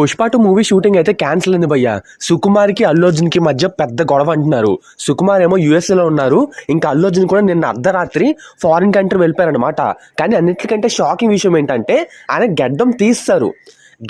Pushpa two movie shooting అయితే cancel అయింది భయ్య. సుకుమార్కి అల్లు అర్జున్కి మధ్య పెద్ద గొడవ అంటున్నారు. సుకుమార్ ఏమో US ఉన్నారు. ఇంకా అల్లు అర్జున్ కూడా నిన్న అర్ధరాత్రి ఫారిన్ కంట్రీ వెళ్ళిపోయారనమాట కానీ అన్నిటికంటే షాకింగ్ విషయం ఏంటంటే ఆయన గడ్డం తీస్తారు.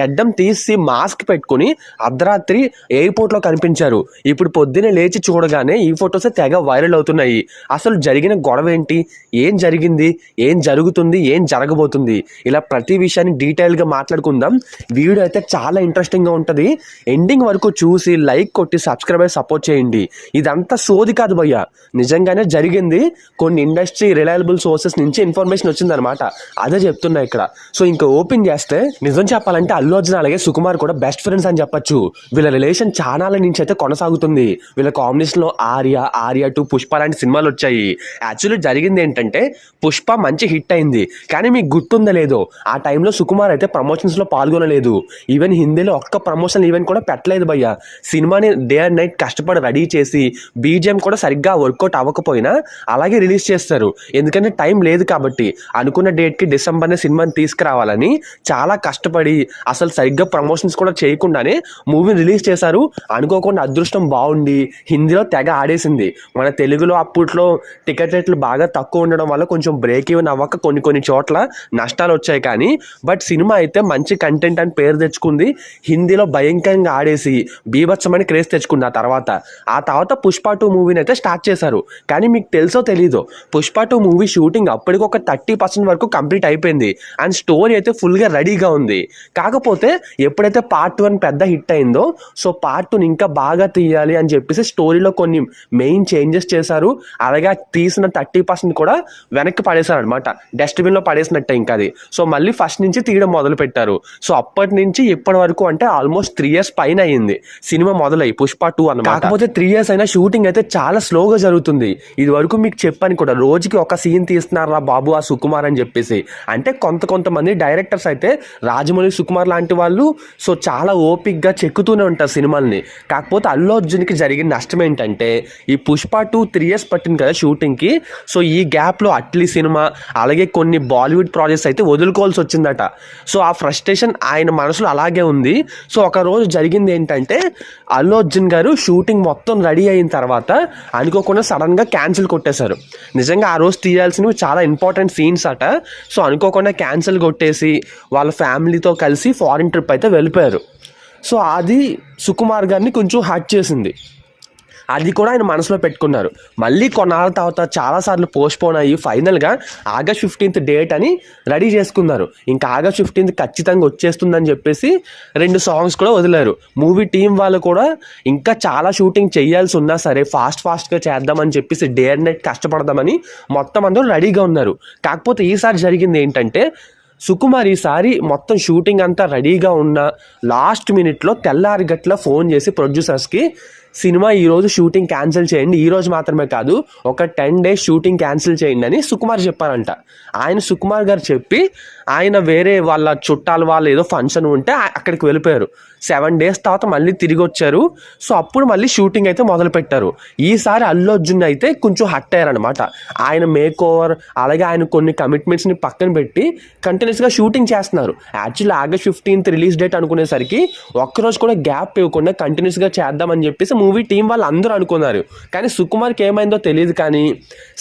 గడ్డం తీసి మాస్క్ పెట్టుకుని అర్ధరాత్రి ఎయిర్పోర్ట్లో కనిపించారు. ఇప్పుడు పొద్దున్నే లేచి చూడగానే ఈ ఫొటోస్ తెగ వైరల్ అవుతున్నాయి. అసలు జరిగిన గొడవ ఏంటి? ఏం జరిగింది? ఏం జరుగుతుంది? ఏం జరగబోతుంది? ఇలా ప్రతి విషయాన్ని డీటెయిల్గా మాట్లాడుకుందాం. వీడియో అయితే చాలా ఇంట్రెస్టింగ్గా ఉంటుంది. ఎండింగ్ వరకు చూసి లైక్ కొట్టి సబ్స్క్రైబ్ అయ్యి సపోర్ట్ చేయండి. ఇదంతా సోది కాదు భయ్య. నిజంగానే జరిగింది. కొన్ని ఇండస్ట్రీ రిలయబుల్ సోర్సెస్ నుంచి ఇన్ఫర్మేషన్ వచ్చిందనమాట అదే చెప్తున్నా ఇక్కడ. సో ఇంకా ఓపెన్ చేస్తే నిజం చెప్పాలంటే అల్లు అర్జున్ అలాగే సుకుమార్ కూడా బెస్ట్ ఫ్రెండ్స్ అని చెప్పొచ్చు. వీళ్ళ రిలేషన్ చాలా నుంచి అయితే కొనసాగుతుంది. వీళ్ళ కాంబినేషన్లో ఆర్య ఆర్య టూ పుష్ప లాంటి సినిమాలు వచ్చాయి. యాక్చువల్లీ జరిగింది ఏంటంటే పుష్ప మంచి హిట్ అయింది. కానీ మీకు గుర్తుందో లేదో ఆ టైంలో సుకుమార్ అయితే ప్రమోషన్స్లో పాల్గొనలేదు. ఈవెన్ హిందీలో ఒక్క ప్రమోషన్ ఈవెంట్ కూడా పెట్టలేదు భయ్య. సినిమాని డే అండ్ నైట్ కష్టపడి రెడీ చేసి బీజిఎం కూడా సరిగ్గా వర్కౌట్ అవ్వకపోయినా అలాగే రిలీజ్ చేస్తారు. ఎందుకంటే టైం లేదు కాబట్టి అనుకున్న డేట్కి డిసెంబర్నే సినిమాని తీసుకురావాలని చాలా కష్టపడి అసలు సరిగ్గా ప్రమోషన్స్ కూడా చేయకుండానే మూవీని రిలీజ్ చేశారు. అనుకోకుండా అదృష్టం బాగుండి హిందీలో తెగ ఆడేసింది. మన తెలుగులో అప్పట్లో టికెట్ రేట్లు బాగా తక్కువ ఉండడం వల్ల కొంచెం బ్రేక్ ఈవెన్ అవ్వక కొన్ని కొన్ని చోట్ల నష్టాలు వచ్చాయి కానీ బట్ సినిమా అయితే మంచి కంటెంట్ అని పేరు తెచ్చుకుంది. హిందీలో భయంకరంగా ఆడేసి బీభత్సమని క్రేజ్ తెచ్చుకుంది ఆ తర్వాత. ఆ తర్వాత పుష్ప టూ మూవీని అయితే స్టార్ట్ చేశారు. కానీ మీకు తెలుసో తెలీదో పుష్ప టూ మూవీ షూటింగ్ అప్పటికి ఒక థర్టీ పర్సెంట్ వరకు కంప్లీట్ అయిపోయింది. అండ్ స్టోరీ అయితే ఫుల్గా రెడీగా ఉంది. కాకపోతే కాకపోతే ఎప్పుడైతే పార్ట్ వన్ పెద్ద హిట్ అయిందో సో పార్ట్ టూని ఇంకా బాగా తీయాలి అని చెప్పేసి స్టోరీలో కొన్ని మెయిన్ చేంజెస్ చేశారు. అలాగే తీసిన థర్టీ పర్సెంట్ కూడా వెనక్కి పడేశారు అనమాట డస్ట్బిన్లో పడేసినట్టే ఇంకా అది. సో మళ్ళీ ఫస్ట్ నుంచి తీయడం మొదలు పెట్టారు. సో అప్పటి నుంచి ఇప్పటి వరకు అంటే ఆల్మోస్ట్ త్రీ ఇయర్స్ పైన అయ్యింది సినిమా మొదలై పుష్ప టూ అన్నమాట. కాకపోతే త్రీ ఇయర్స్ అయినా షూటింగ్ అయితే చాలా స్లోగా జరుగుతుంది. ఇది వరకు మీకు చెప్పాను కూడా రోజుకి ఒక సీన్ తీస్తున్నారా బాబు ఆ సుకుమార్ అని చెప్పేసి. అంటే కొంత కొంతమంది డైరెక్టర్స్ అయితే రాజమౌళి సుకుమార్ లాంటి వాళ్ళు సో చాలా ఓపిక్గా చెక్కుతూనే ఉంటారు సినిమాల్ని. కాకపోతే అల్లు అర్జున్కి జరిగిన నష్టం ఏంటంటే ఈ పుష్ప టూ త్రీ ఇయర్స్ పట్టింది కదా షూటింగ్కి సో ఈ గ్యాప్లో అట్లీ సినిమా అలాగే కొన్ని బాలీవుడ్ ప్రాజెక్ట్స్ అయితే వదులుకోవాల్సి వచ్చిందట. సో ఆ ఫ్రస్ట్రేషన్ ఆయన మనసులో అలాగే ఉంది. సో ఒక రోజు జరిగింది ఏంటంటే అల్లు అర్జున్ గారు షూటింగ్ మొత్తం రెడీ అయిన తర్వాత అనుకోకుండా సడన్గా క్యాన్సిల్ కొట్టేశారు. నిజంగా ఆ రోజు తీయాల్సినవి చాలా ఇంపార్టెంట్ సీన్స్ అట. సో అనుకోకుండా క్యాన్సిల్ కొట్టేసి వాళ్ళ ఫ్యామిలీతో కలిసి ఫారిన్ ట్రిప్ అయితే వెళ్ళిపోయారు. సో అది సుకుమార్ గారిని కొంచెం హ్యాక్ చేసింది. అది కూడా ఆయన మనసులో పెట్టుకున్నారు. మళ్ళీ కొన్నాళ్ళ తర్వాత చాలాసార్లు పోస్ట్పోన్ అయ్యి ఫైనల్గా ఆగస్ట్ ఫిఫ్టీన్త్ డేట్ అని రెడీ చేసుకున్నారు. ఇంకా ఆగస్ట్ ఫిఫ్టీన్త్ ఖచ్చితంగా వచ్చేస్తుందని చెప్పేసి రెండు సాంగ్స్ కూడా వదిలారు. మూవీ టీం వాళ్ళు కూడా ఇంకా చాలా షూటింగ్ చేయాల్సి ఉన్నా సరే ఫాస్ట్ ఫాస్ట్గా చేద్దామని చెప్పేసి డే అండ్ నైట్ కష్టపడదామని మొత్తం అందరూ రెడీగా ఉన్నారు. కాకపోతే ఈసారి జరిగింది ఏంటంటే సుకుమార్ ఈసారి మొత్తం షూటింగ్ అంతా రెడీగా ఉన్న లాస్ట్ మినిట్లో తెల్లారి గట్ల ఫోన్ చేసి ప్రొడ్యూసర్స్కి సినిమా ఈరోజు షూటింగ్ క్యాన్సిల్ చేయండి ఈరోజు మాత్రమే కాదు ఒక టెన్ డేస్ షూటింగ్ క్యాన్సిల్ చేయండి అని సుకుమార్ చెప్పారంట. ఆయన సుకుమార్ గారు చెప్పి ఆయన వేరే వాళ్ళ చుట్టాల వాళ్ళు ఏదో ఫంక్షన్ ఉంటే అక్కడికి వెళ్ళిపోయారు. సెవెన్ డేస్ తర్వాత మళ్ళీ తిరిగి వచ్చారు. సో అప్పుడు మళ్ళీ షూటింగ్ అయితే మొదలు పెట్టారు. ఈసారి అల్లు అర్జున్ అయితే కొంచెం హట్ అయ్యారనమాట ఆయన మేక్ ఓవర్ అలాగే ఆయన కొన్ని కమిట్మెంట్స్ని పక్కన పెట్టి కంటిన్యూస్గా షూటింగ్ చేస్తున్నారు. Actually August fifteenth release date అనుకునేసరికి ఒక్కరోజు కూడా గ్యాప్ ఇవ్వకుండా కంటిన్యూస్గా చేద్దామని చెప్పేసి మూవీ టీం వాళ్ళు అందరూ అనుకున్నారు. కానీ సుకుమార్కి ఏమైందో తెలియదు కానీ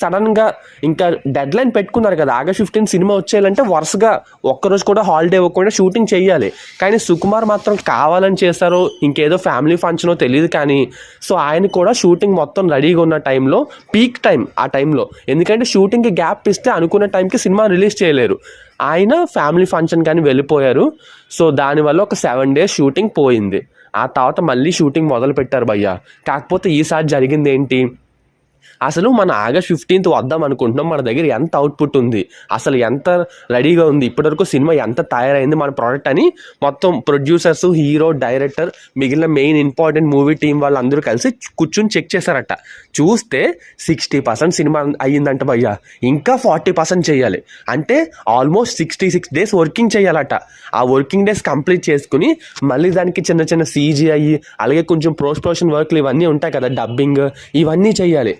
సడన్గా ఇంకా డెడ్ లైన్ పెట్టుకున్నారు కదా. ఆగస్ట్ ఫిఫ్టీన్ సినిమా వచ్చేయాలంటే వరుసగా ఒక్కరోజు కూడా హాలిడే ఇవ్వకుండా షూటింగ్ చేయాలి కానీ సుకుమార్ మాత్రం కావాలని చేశారో ఇంకేదో ఫ్యామిలీ ఫంక్షనో తెలియదు కానీ సో ఆయన కూడా షూటింగ్ మొత్తం రెడీగా ఉన్న టైంలో పీక్ టైం ఆ టైంలో ఎందుకంటే షూటింగ్కి గ్యాప్ ఇస్తే అనుకున్న టైంకి సినిమా రిలీజ్ చేయలేరు. ఆయన ఫ్యామిలీ ఫంక్షన్ కానీ వెళ్ళిపోయారు. సో దానివల్ల ఒక సెవెన్ డేస్ షూటింగ్ పోయింది. ఆ తర్వాత మళ్ళీ షూటింగ్ మొదలు పెట్టారు భయ్య. కాకపోతే ఈసారి జరిగింది ఏంటి అసలు మన ఆగస్ట్ ఫిఫ్టీన్త్ వద్దాం అనుకుంటున్నాం మన దగ్గర ఎంత అవుట్పుట్ ఉంది అసలు ఎంత రెడీగా ఉంది ఇప్పటివరకు సినిమా ఎంత తయారైంది మన ప్రోడక్ట్ అని మొత్తం ప్రొడ్యూసర్స్ హీరో డైరెక్టర్ మిగిలిన మెయిన్ ఇంపార్టెంట్ మూవీ టీం వాళ్ళందరూ కలిసి కూర్చుని చెక్ చేశారట. చూస్తే సిక్స్టీ పర్సెంట్ సినిమా అయ్యిందంట భయ్య. ఇంకా ఫార్టీ పర్సెంట్ చేయాలి. అంటే almost sixty six days working చేయాలట. ఆ వర్కింగ్ డేస్ కంప్లీట్ చేసుకుని మళ్ళీ దానికి చిన్న చిన్న సీజీ అయ్యి అలాగే కొంచెం పోస్ట్ ప్రొడక్షన్ వర్క్లు ఇవన్నీ ఉంటాయి కదా డబ్బింగ్ ఇవన్నీ చేయాలి.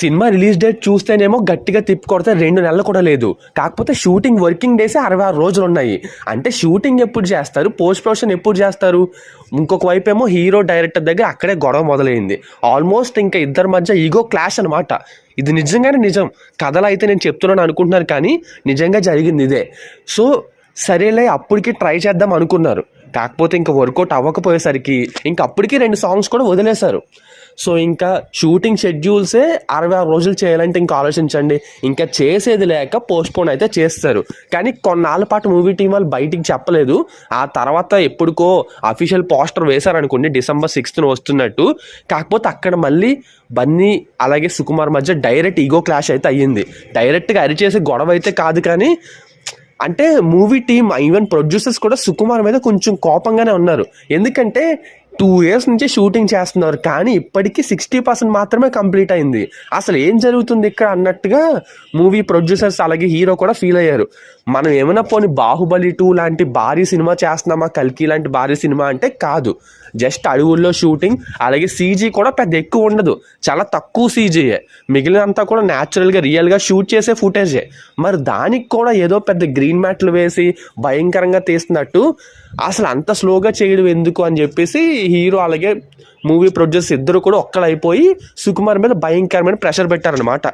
సినిమా రిలీజ్ డేట్ చూస్తేనేమో గట్టిగా తిప్పి కొడితే రెండు నెలలు కూడా లేదు. కాకపోతే షూటింగ్ వర్కింగ్ డేసే అరవై ఆరు రోజులు ఉన్నాయి. అంటే షూటింగ్ ఎప్పుడు చేస్తారు? పోస్ట్ ప్రొడక్షన్ ఎప్పుడు చేస్తారు? ఇంకొక వైపు ఏమో హీరో డైరెక్టర్ దగ్గర అక్కడే గొడవ మొదలైంది. ఆల్మోస్ట్ ఇంకా ఇద్దరి మధ్య ఈగో క్లాష్ అనమాట ఇది నిజంగానే నిజం. కథలు అయితే నేను చెప్తున్నాను అనుకుంటున్నాను కానీ నిజంగా జరిగింది ఇదే. సో సరేలే అప్పటికి ట్రై చేద్దాం అనుకున్నారు. కాకపోతే ఇంకా వర్కౌట్ అవ్వకపోయేసరికి ఇంకా అప్పటికి రెండు సాంగ్స్ కూడా వదిలేశారు. సో ఇంకా షూటింగ్ షెడ్యూల్సే అరవై ఆరు రోజులు చేయాలంటే ఇంకా ఆలోచించండి. ఇంకా చేసేది లేక పోస్ట్పోన్ అయితే చేస్తారు. కానీ కొన్నాళ్ళ పాటు మూవీ టీం వాళ్ళు బయటికి చెప్పలేదు. ఆ తర్వాత ఎప్పుడుకో అఫీషియల్ పోస్టర్ వేశారనుకోండి డిసెంబర్ సిక్స్త్న వస్తున్నట్టు. కాకపోతే అక్కడ మళ్ళీ బన్నీ అలాగే సుకుమార్ మధ్య డైరెక్ట్ ఈగో క్లాష్ అయితే అయ్యింది. డైరెక్ట్గా అరిచేసే గొడవ అయితే కాదు కానీ అంటే మూవీ టీమ్ ఈవెన్ ప్రొడ్యూసర్స్ కూడా సుకుమార్ మీద కొంచెం కోపంగానే ఉన్నారు. ఎందుకంటే టూ ఇయర్స్ నుంచి షూటింగ్ చేస్తున్నారు కానీ ఇప్పటికీ సిక్స్టీ పర్సెంట్ మాత్రమే కంప్లీట్ అయింది. అసలు ఏం జరుగుతుంది ఇక్కడ అన్నట్టుగా మూవీ ప్రొడ్యూసర్స్ అలాగే హీరో కూడా ఫీల్ అయ్యారు. మనం ఏమైనా పోనీ బాహుబలి టూ లాంటి భారీ సినిమా చేస్తున్నామా కల్కి లాంటి భారీ సినిమా అంటే కాదు. జస్ట్ అడవుల్లో షూటింగ్ అలాగే సీజీ కూడా పెద్ద ఎక్కువ ఉండదు. చాలా తక్కువ సీజీయే మిగిలినంతా కూడా న్యాచురల్గా రియల్గా షూట్ చేసే ఫుటేజే మరి దానికి కూడా ఏదో పెద్ద గ్రీన్ మ్యాట్లు వేసి భయంకరంగా తీస్తున్నట్టు అసలు అంత స్లోగా చేయడం ఎందుకు అని చెప్పేసి హీరో అలాగే మూవీ ప్రొడ్యూసర్స్ ఇద్దరు కూడా ఒక్కడైపోయి సుకుమార్ మీద భయంకరమైన ప్రెషర్ పెట్టారనమాట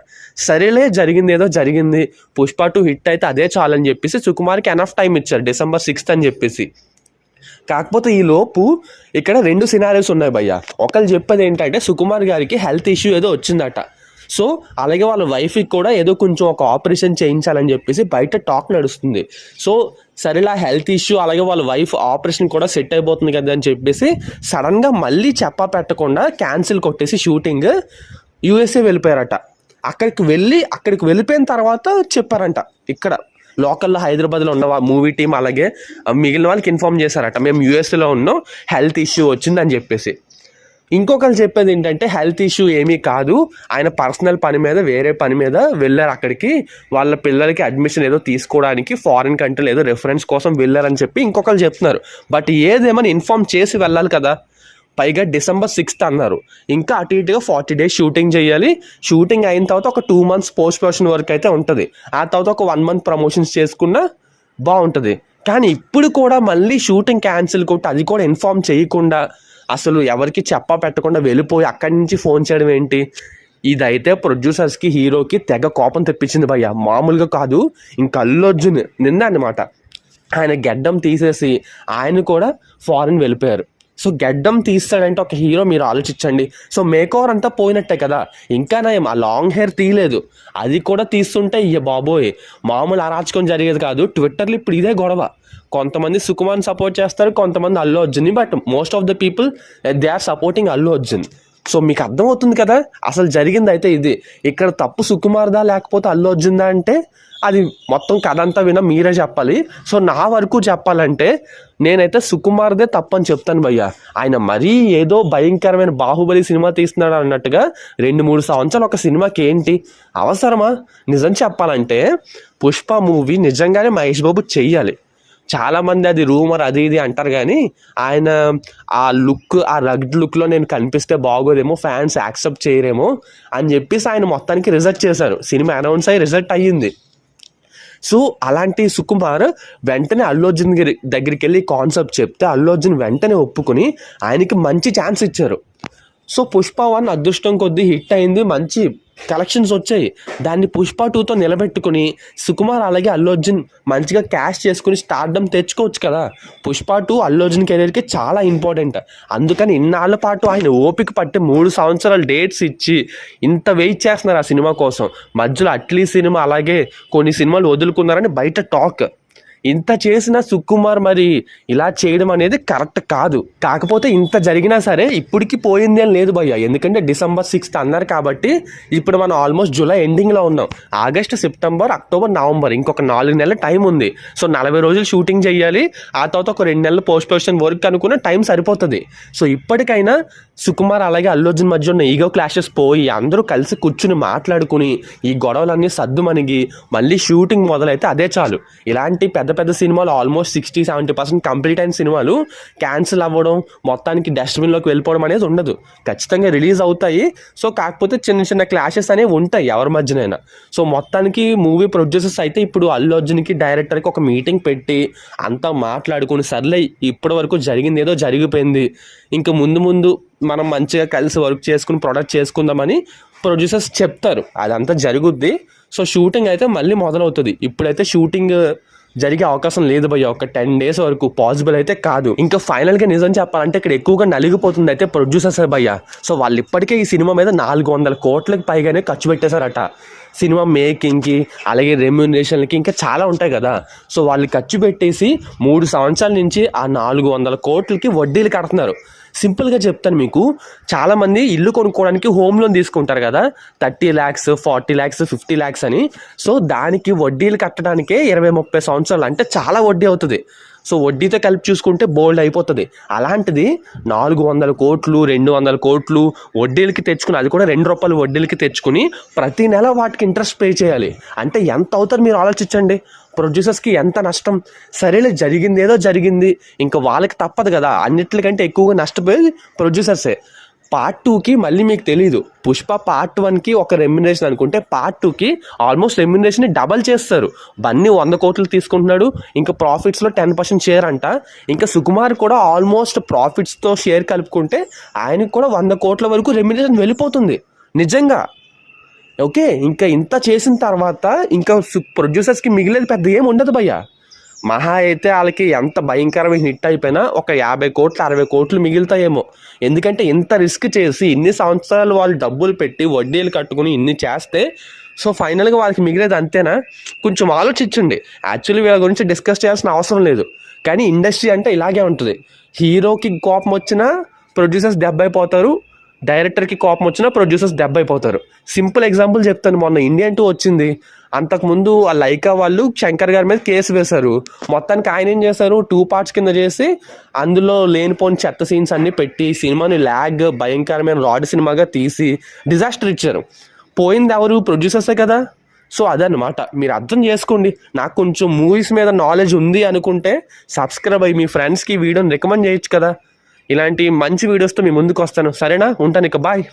సరేలే జరిగింది ఏదో జరిగింది. పుష్ప టూ హిట్ అయితే అదే చాలని చెప్పేసి సుకుమార్కి ఎనఫ్ టైం ఇచ్చారు. డిసెంబర్ సిక్స్త్ అని చెప్పేసి. కాకపోతే ఈ లోపు ఇక్కడ రెండు సినారీస్ ఉన్నాయి భయ్య. ఒకళ్ళు చెప్పేది ఏంటంటే సుకుమార్ గారికి హెల్త్ ఇష్యూ ఏదో వచ్చిందట. సో అలాగే వాళ్ళ వైఫ్కి కూడా ఏదో కొంచెం ఒక ఆపరేషన్ చేయించాలని చెప్పేసి బయట టాక్ నడుస్తుంది. సో సరేలా హెల్త్ ఇష్యూ అలాగే వాళ్ళ వైఫ్ ఆపరేషన్ కూడా సెట్ అయిపోతుంది కదా అని చెప్పేసి సడన్గా మళ్ళీ చెప్పా పెట్టకుండా క్యాన్సిల్ కొట్టేసి షూటింగ్ యూఎస్ఏ వెళ్ళిపోయారట. అక్కడికి వెళ్ళి అక్కడికి వెళ్ళిపోయిన తర్వాత చెప్పారంట ఇక్కడ. లోకల్లో హైదరాబాద్లో ఉన్న మూవీ టీం అలాగే మిగిలిన వాళ్ళకి ఇన్ఫామ్ చేశారట. మేము యూఎస్లో ఉన్నాం హెల్త్ ఇష్యూ వచ్చిందని చెప్పేసి. ఇంకొకరు చెప్పేది ఏంటంటే హెల్త్ ఇష్యూ ఏమీ కాదు ఆయన పర్సనల్ పని మీద వేరే పని మీద వెళ్ళారు అక్కడికి. వాళ్ళ పిల్లలకి అడ్మిషన్ ఏదో తీసుకోవడానికి ఫారిన్ కంట్రీ ఏదో రెఫరెన్స్ కోసం వెళ్ళారని చెప్పి ఇంకొకరు చెప్తున్నారు. బట్ ఏదేమని ఇన్ఫామ్ చేసి వెళ్ళాలి కదా. పైగా డిసెంబర్ సిక్స్త్ అన్నారు. ఇంకా అటు ఇటుగా ఫార్టీ డేస్ షూటింగ్ చేయాలి. షూటింగ్ అయిన తర్వాత ఒక two months post production work అయితే ఉంటుంది. ఆ తర్వాత ఒక వన్ మంత్ ప్రమోషన్స్ చేసుకున్నా బాగుంటుంది. కానీ ఇప్పుడు కూడా మళ్ళీ షూటింగ్ క్యాన్సిల్ కొట్టి అది కూడా ఇన్ఫామ్ చేయకుండా అసలు ఎవరికి చెప్ప పెట్టకుండా వెళ్ళిపోయి అక్కడి నుంచి ఫోన్ చేయడం ఏంటి? ఇదైతే ప్రొడ్యూసర్స్కి హీరోకి తెగ కోపం తెప్పించింది భయ్య. మామూలుగా కాదు. ఇంకా అల్లు అర్జున్ నిన్న అనమాట ఆయన గెడ్డం తీసేసి ఆయన కూడా ఫారిన్ వెళ్ళిపోయారు. సో గెడ్డం తీస్తాడంటే ఒక హీరో మీరు ఆలోచించండి. సో మేకోవర్ అంతా పోయినట్టే కదా. ఇంకా నయం ఆ లాంగ్ హెయిర్ తీయలేదు. అది కూడా తీస్తుంటే ఇయ్య బాబోయ్ మామూలు అరాచకం జరిగేది కాదు. ట్విట్టర్లో ఇప్పుడు ఇదే గొడవ. కొంతమంది సుకుమార్ని సపోర్ట్ చేస్తారు కొంతమంది అల్లు అర్జున్ని but most of the people they are supporting Allu Arjun. So మీకు అర్థమవుతుంది కదా? అసలు జరిగింది అయితే ఇది. ఇక్కడ తప్పు సుకుమార్దా లేకపోతే అల్లు అర్జున్దా అంటే అది మొత్తం కథ అంతా విన మీరే చెప్పాలి. సో నా వరకు చెప్పాలంటే నేనైతే సుకుమార్దే తప్పని చెప్తాను భయ్య. ఆయన మరీ ఏదో భయంకరమైన బాహుబలి సినిమా తీస్తున్నాడు అన్నట్టుగా రెండు మూడు సంవత్సరాలు ఒక సినిమాకి ఏంటి? అవసరమా? నిజం చెప్పాలంటే పుష్ప మూవీ నిజంగానే మహేష్ బాబు చెయ్యాలి. చాలామంది అది రూమర్ అది ఇది అంటారు కానీ ఆయన ఆ లుక్ ఆ రగ్డ్ లుక్లో నేను కనిపిస్తే బాగోదేమో ఫ్యాన్స్ యాక్సెప్ట్ చేయరేమో అని చెప్పేసి ఆయన మొత్తానికి రిజెక్ట్ చేశారు. సినిమా అనౌన్స్ అయ్యి రిజెక్ట్ అయ్యింది. సో అలాంటి సుకుమార్ వెంటనే అల్లు అర్జున్ దగ్గరికి వెళ్ళి కాన్సెప్ట్ చెప్తే అల్లు అర్జున్ వెంటనే ఒప్పుకొని ఆయనకి మంచి ఛాన్స్ ఇచ్చారు. సో పుష్ప వన్ అదృష్టం కొద్దీ హిట్ అయింది. మంచి కలెక్షన్స్ వచ్చాయి. దాన్ని పుష్ప టూతో నిలబెట్టుకుని సుకుమార్ అలాగే అల్లు అర్జున్ మంచిగా క్యాష్ చేసుకుని స్టార్డమ్ తెచ్చుకోవచ్చు కదా. పుష్ప టూ అల్లు అర్జున్ కెరీర్కి చాలా ఇంపార్టెంట్ అందుకని ఇన్నాళ్ళ పాటు ఆయన ఓపిక పట్టి మూడు సంవత్సరాలు డేట్స్ ఇచ్చి ఇంత వెయిట్ చేస్తున్నారు ఆ సినిమా కోసం. మధ్యలో అట్లీ సినిమా అలాగే కొన్ని సినిమాలు వదులుకున్నారని బయట టాక్ ఇంత చేసిన సుకుమార్ మరి ఇలా చేయడం అనేది కరెక్ట్ కాదు. కాకపోతే ఇంత జరిగినా సరే ఇప్పటికి పోయింది అని లేదు భయ్య. ఎందుకంటే డిసెంబర్ సిక్స్త్ అన్నారు కాబట్టి ఇప్పుడు మనం ఆల్మోస్ట్ జూలై ఎండింగ్లో ఉన్నాం. ఆగస్ట్ సెప్టెంబర్ అక్టోబర్ నవంబర్ ఇంకొక నాలుగు నెలల టైం ఉంది. సో నలభై రోజులు షూటింగ్ చేయాలి. ఆ తర్వాత ఒక రెండు నెలలు పోస్ట్ ప్రొడక్షన్ వర్క్ అనుకున్న టైం సరిపోతుంది. సో ఇప్పటికైనా సుకుమార్ అలాగే అల్లు అర్జున్ మధ్య ఉన్న ఈగో క్లాషెస్ పోయి అందరూ కలిసి కూర్చుని మాట్లాడుకుని ఈ గొడవలన్నీ సర్దుమణిగి మళ్ళీ షూటింగ్ మొదలైతే అదే చాలు. ఇలాంటి పెద్ద పెద్ద పెద్ద సినిమాలు almost sixty seventy percent complete అయిన సినిమాలు క్యాన్సిల్ అవ్వడం మొత్తానికి డస్ట్బిన్లోకి వెళ్ళిపోవడం అనేది ఉండదు. ఖచ్చితంగా రిలీజ్ అవుతాయి. సో కాకపోతే చిన్న చిన్న క్లాషెస్ అనేవి ఉంటాయి ఎవరి మధ్యనైనా. సో మొత్తానికి మూవీ ప్రొడ్యూసర్స్ అయితే ఇప్పుడు అల్లు అర్జున్కి డైరెక్టర్కి ఒక మీటింగ్ పెట్టి అంతా మాట్లాడుకుని సర్లే ఇప్పటి వరకు జరిగింది ఏదో జరిగిపోయింది. ఇంకా ముందు ముందు మనం మంచిగా కలిసి వర్క్ చేసుకుని ప్రొడక్ట్ చేసుకుందామని ప్రొడ్యూసర్స్ చెప్తారు. అదంతా జరుగుద్ది. సో షూటింగ్ అయితే మళ్ళీ మొదలవుతుంది. ఇప్పుడైతే షూటింగ్ జరిగే అవకాశం లేదు భయ్య. ఒక టెన్ డేస్ వరకు పాసిబుల్ అయితే కాదు. ఇంకా ఫైనల్గా నిజం చెప్పాలంటే ఇక్కడ ఎక్కువగా నలిగిపోతుంది అయితే ప్రొడ్యూసర్స్ భయ్య. సో వాళ్ళు ఇప్పటికే ఈ సినిమా మీద నాలుగు వందల కోట్లకు పైగానే ఖర్చు పెట్టేశారట. సినిమా మేకింగ్కి అలాగే రెమ్యునరేషన్లకి ఇంకా చాలా ఉంటాయి కదా. సో వాళ్ళు ఖర్చు పెట్టేసి మూడు సంవత్సరాల నుంచి ఆ నాలుగు వందల కోట్లకి వడ్డీలు కడుతున్నారు. సింపుల్గా చెప్తాను మీకు. చాలామంది ఇల్లు కొనుక్కోవడానికి హోమ్ లోన్ తీసుకుంటారు కదా. Thirty lakhs forty lakhs fifty lakhs అని. సో దానికి వడ్డీలు కట్టడానికే ఇరవై ముప్పై సంవత్సరాలు. అంటే చాలా వడ్డీ అవుతుంది. సో వడ్డీతో కలిపి చూసుకుంటే బోల్డ్ అయిపోతుంది. అలాంటిది నాలుగు వందల కోట్లు రెండు వందల కోట్లు వడ్డీలకి తెచ్చుకుని అది కూడా రెండు రూపాయలు వడ్డీలకి తెచ్చుకుని ప్రతి నెల వాటికి ఇంట్రెస్ట్ పే చేయాలి. అంటే ఎంత అవుతారు మీరు ఆలోచించండి. ప్రొడ్యూసర్స్కి ఎంత నష్టం? సరేలే జరిగింది ఏదో జరిగింది. ఇంకా వాళ్ళకి తప్పదు కదా. అన్నిటికంటే ఎక్కువగా నష్టపోయేది ప్రొడ్యూసర్సే పార్ట్ టూకి మళ్ళీ మీకు తెలియదు పుష్ప పార్ట్ వన్కి ఒక రెమ్యునరేషన్ అనుకుంటే పార్ట్ టూకి ఆల్మోస్ట్ రెమ్యునరేషన్ డబల్ చేస్తారు. బన్నీ వంద కోట్లు తీసుకుంటున్నాడు ఇంకా ప్రాఫిట్స్లో టెన్ పర్సెంట్ షేర్ అంట. ఇంకా సుకుమార్ కూడా ఆల్మోస్ట్ ప్రాఫిట్స్తో షేర్ కలుపుకుంటే ఆయనకు కూడా వంద కోట్ల వరకు రెమ్యునరేషన్ వెళ్ళిపోతుంది. నిజంగా. ఓకే ఇంకా ఇంత చేసిన తర్వాత ఇంకా ప్రొడ్యూసర్స్కి మిగిలేదు పెద్ద ఏం ఉండదు భయ్యా. మహా అయితే వాళ్ళకి ఎంత భయంకరమైన హిట్ అయిపోయినా ఒక యాభై కోట్లు అరవై కోట్లు మిగులుతాయేమో. ఎందుకంటే ఇంత రిస్క్ చేసి ఇన్ని సంవత్సరాలు వాళ్ళు డబ్బులు పెట్టి వడ్డీలు కట్టుకుని ఇన్ని చేస్తే సో ఫైనల్గా వాళ్ళకి మిగిలేదు అంతేనా? కొంచెం ఆలోచించండి. యాక్చువల్లీ వీళ్ళ గురించి డిస్కస్ చేయాల్సిన అవసరం లేదు. కానీ ఇండస్ట్రీ అంటే ఇలాగే ఉంటుంది. హీరోకి కోపం వచ్చినా ప్రొడ్యూసర్స్ దెబ్బైపోతారు డైరెక్టర్కి కోపం వచ్చినా ప్రొడ్యూసర్స్ దెబ్బైపోతారు. సింపుల్ ఎగ్జాంపుల్ చెప్తాను. మొన్న ఇండియన్ టూ వచ్చింది. అంతకుముందు ఆ లైకా వాళ్ళు శంకర్ గారి మీద కేసు వేశారు. మొత్తానికి ఆయన ఏం చేశారు? టూ పార్ట్స్ కింద చేసి అందులో లేనిపోని చెత్త సీన్స్ అన్నీ పెట్టి సినిమాని ల్యాగ్ భయంకరమైన రాడ్ సినిమాగా తీసి డిజాస్టర్ ఇచ్చారు. పోయింది ఎవరు? ప్రొడ్యూసర్సే కదా. సో అదనమాట మీరు అర్థం చేసుకోండి. నాకు కొంచెం మూవీస్ మీద నాలెడ్జ్ ఉంది అనుకుంటే సబ్స్క్రైబ్ అయ్యి మీ ఫ్రెండ్స్కి వీడియోని రికమెండ్ చేయొచ్చు కదా. ఇలాంటి మంచి వీడియోస్తో మీ ముందుకు వస్తాను. సరేనా? ఉంటాను ఇక. బాయ్